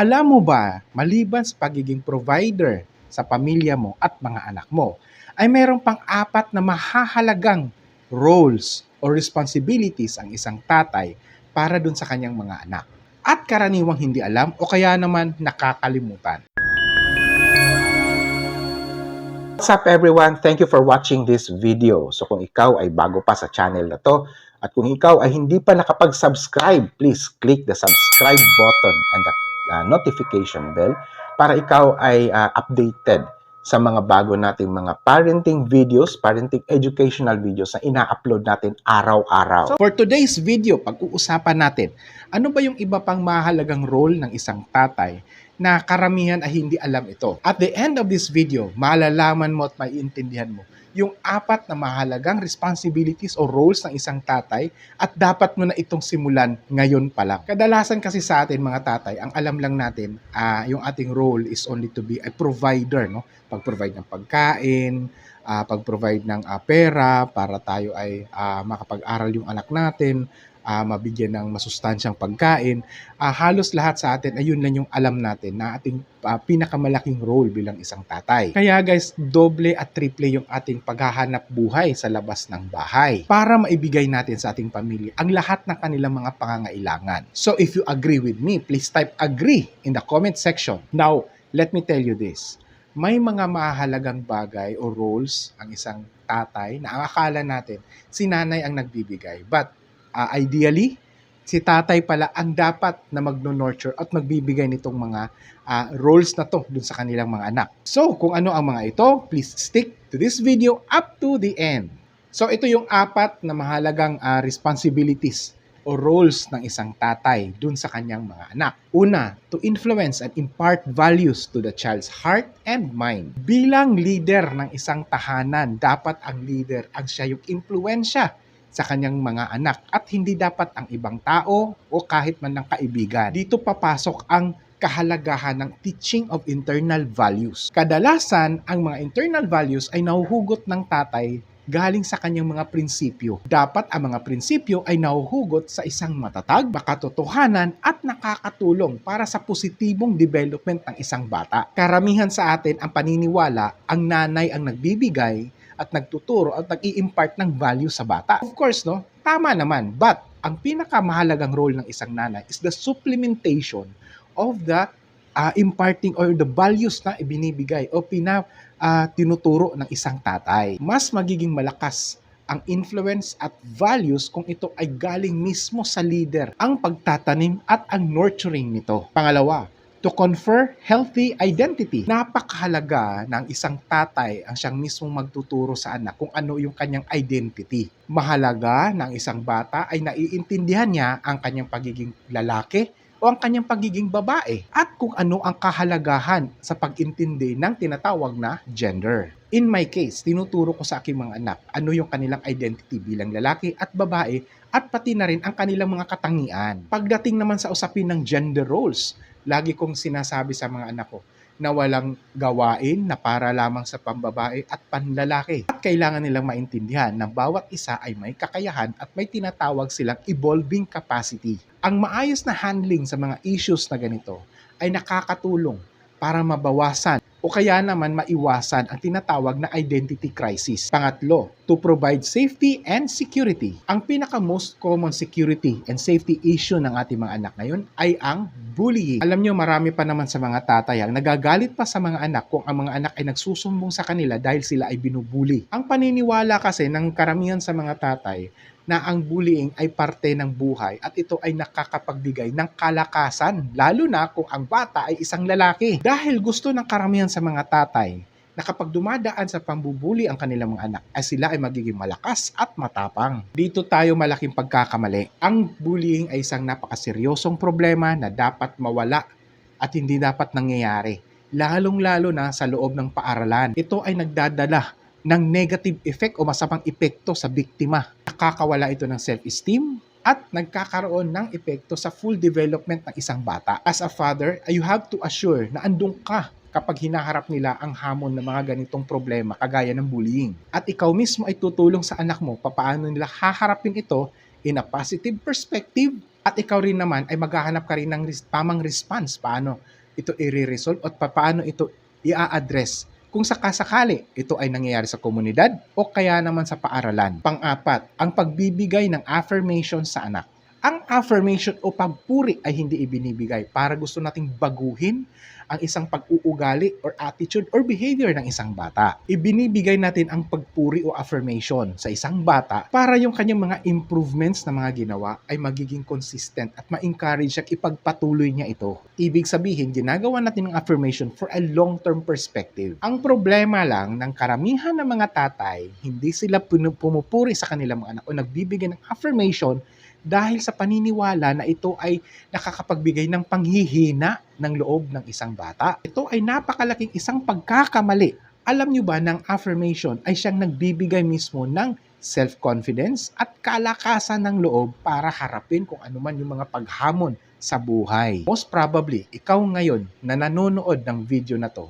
Alam mo ba, maliban sa pagiging provider sa pamilya mo at mga anak mo, ay meron pang apat na mahahalagang roles or responsibilities ang isang tatay para dun sa kanyang mga anak. At karaniwang hindi alam o kaya naman nakakalimutan. What's up everyone? Thank you for watching this video. So kung ikaw ay bago pa sa channel na to at kung ikaw ay hindi pa nakapag-subscribe, please click the subscribe button and the uh, notification bell para ikaw ay uh, updated sa mga bago nating mga parenting videos, parenting educational videos na ina-upload natin araw-araw. So for today's video, pag-uusapan natin, ano ba yung iba pang mahalagang role ng isang tatay na karamihan ay hindi alam ito. At the end of this video, malalaman mo at maiintindihan mo yung apat na mahalagang responsibilities o roles ng isang tatay at dapat mo na itong simulan ngayon pa lang. Kadalasan kasi sa atin mga tatay, ang alam lang natin, uh, yung ating role is only to be a provider, no? Pag-provide ng pagkain, uh, pag-provide ng uh, pera para tayo ay uh, makapag-aral yung anak natin, uh, mabigyan ng masustansyang pagkain, uh, halos lahat sa atin ay yun lang yung alam natin na ating uh, pinakamalaking role bilang isang tatay. Kaya guys, doble at triple yung ating paghahanap buhay sa labas ng bahay para maibigay natin sa ating pamilya ang lahat ng kanilang mga pangangailangan. So if you agree with me, please type agree in the comment section. Now, let me tell you this. May mga mahalagang bagay o roles ang isang tatay na akala natin si nanay ang nagbibigay. But uh, ideally, si tatay pala ang dapat na magno-nurture at magbibigay nitong mga uh, roles na to dun sa kanilang mga anak. So, kung ano ang mga ito, please stick to this video up to the end. So, ito yung apat na mahalagang uh, responsibilities o roles ng isang tatay dun sa kanyang mga anak. Una, to influence and impart values to the child's heart and mind. Bilang leader ng isang tahanan, dapat ang leader ang siya yung impluensya sa kanyang mga anak at hindi dapat ang ibang tao o kahit man ng kaibigan. Dito papasok ang kahalagahan ng teaching of internal values. Kadalasan, ang mga internal values ay nahuhugot ng tatay galing sa kanyang mga prinsipyo. Dapat ang mga prinsipyo ay nahuhugot sa isang matatag, makatotohanan at nakakatulong para sa positibong development ng isang bata. Karamihan sa atin ang paniniwala ang nanay ang nagbibigay at nagtuturo at nag-i-impart ng value sa bata. Of course, no? Tama naman. But, ang pinakamahalagang role ng isang nanay is the supplementation of the uh, imparting or the values na ibinibigay o pina uh, tinuturo ng isang tatay. Mas magiging malakas ang influence at values kung ito ay galing mismo sa leader, ang pagtatanim at ang nurturing nito. Pangalawa, to confer healthy identity. Napakahalaga ng isang tatay ang siyang mismong magtuturo sa anak kung ano yung kanyang identity. Mahalaga ng isang bata ay naiintindihan niya ang kanyang pagiging lalaki o ang kanyang pagiging babae at kung ano ang kahalagahan sa pag-intindi ng tinatawag na gender. In my case, tinuturo ko sa aking mga anak ano yung kanilang identity bilang lalaki at babae at pati na rin ang kanilang mga katangian. Pagdating naman sa usapin ng gender roles, lagi kong sinasabi sa mga anak ko na walang gawain na para lamang sa pambabae at panlalaki. At kailangan nilang maintindihan na bawat isa ay may kakayahan at may tinatawag silang evolving capacity. Ang maayos na handling sa mga issues na ganito ay nakakatulong para mabawasan o kaya naman maiwasan ang tinatawag na identity crisis. Pangatlo, to provide safety and security. Ang pinaka most common security and safety issue ng ating mga anak ngayon ay ang bullying. Alam nyo, marami pa naman sa mga tatay ang nagagalit pa sa mga anak kung ang mga anak ay nagsusumbong sa kanila dahil sila ay binubuli. Ang paniniwala kasi ng karamihan sa mga tatay na ang bullying ay parte ng buhay at ito ay nakakapagbigay ng kalakasan, lalo na kung ang bata ay isang lalaki. Dahil gusto ng karamihan sa mga tatay na kapag dumadaan sa pambubuli ang kanilang mga anak, ay sila ay magiging malakas at matapang. Dito tayo malaking pagkakamali. Ang bullying ay isang napakaseryosong problema na dapat mawala at hindi dapat nangyayari. Lalong-lalo na sa loob ng paaralan. Ito ay nagdadala ng negative effect o masamang epekto sa biktima. Nakakawala ito ng self-esteem at nagkakaroon ng epekto sa full development ng isang bata. As a father, you have to assure na andun ka kapag hinaharap nila ang hamon ng mga ganitong problema kagaya ng bullying. At ikaw mismo ay tutulong sa anak mo papaano nila haharapin ito in a positive perspective At ikaw rin naman ay maghahanap ka rin ng tamang response paano ito i-resolve at pa- paano ito i-address kung sakasakali ito ay nangyayari sa komunidad o kaya naman sa paaralan. Pang-apat, ang pagbibigay ng affirmation sa anak. Ang affirmation o pagpuri ay hindi ibinibigay para gusto nating baguhin ang isang pag-uugali or attitude or behavior ng isang bata. Ibinibigay natin ang pagpuri o affirmation sa isang bata para yung kanyang mga improvements na mga ginawa ay magiging consistent at ma-encourage siya at ipagpatuloy niya ito. Ibig sabihin, ginagawa natin ng affirmation for a long-term perspective. Ang problema lang ng karamihan ng mga tatay, hindi sila pumupuri sa kanilang mga anak o nagbibigay ng affirmation dahil sa paniniwala na ito ay nakakapagbigay ng panghihina ng loob ng isang bata. Ito ay napakalaking isang pagkakamali. Alam nyo ba ng affirmation ay siyang nagbibigay mismo ng self-confidence at kalakasan ng loob para harapin kung ano man yung mga paghamon sa buhay. Most probably, ikaw ngayon na nanonood ng video na to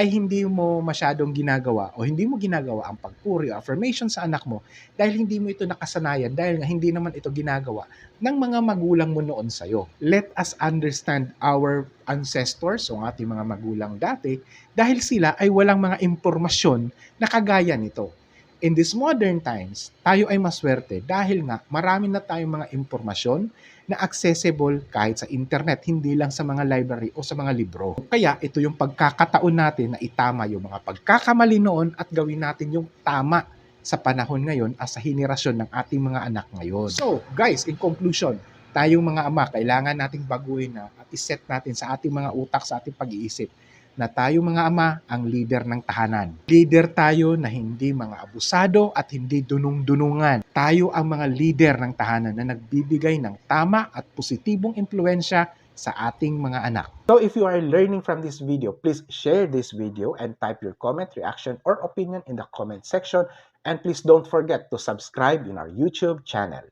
ay hindi mo masyadong ginagawa o hindi mo ginagawa ang pagpuri o affirmation sa anak mo dahil hindi mo ito nakasanayan dahil nga hindi naman ito ginagawa ng mga magulang mo noon sa'yo. Let us understand our ancestors o ating mga magulang dati dahil sila ay walang mga impormasyon na kagaya nito. In these modern times, tayo ay maswerte dahil nga marami na tayong mga impormasyon na accessible kahit sa internet, hindi lang sa mga library o sa mga libro. Kaya ito yung pagkakataon natin na itama yung mga pagkakamali noon at gawin natin yung tama sa panahon ngayon as sa henerasyon ng ating mga anak ngayon. So, guys, in conclusion, tayong mga ama, kailangan nating baguhin na at iset natin sa ating mga utak, sa ating pag-iisip na tayo mga ama ang leader ng tahanan. Leader tayo na hindi mga abusado at hindi dunung-dunungan. Tayo ang mga leader ng tahanan na nagbibigay ng tama at positibong impluensya sa ating mga anak. So if you are learning from this video, please share this video and type your comment, reaction, or opinion in the comment section. And please don't forget to subscribe in our YouTube channel.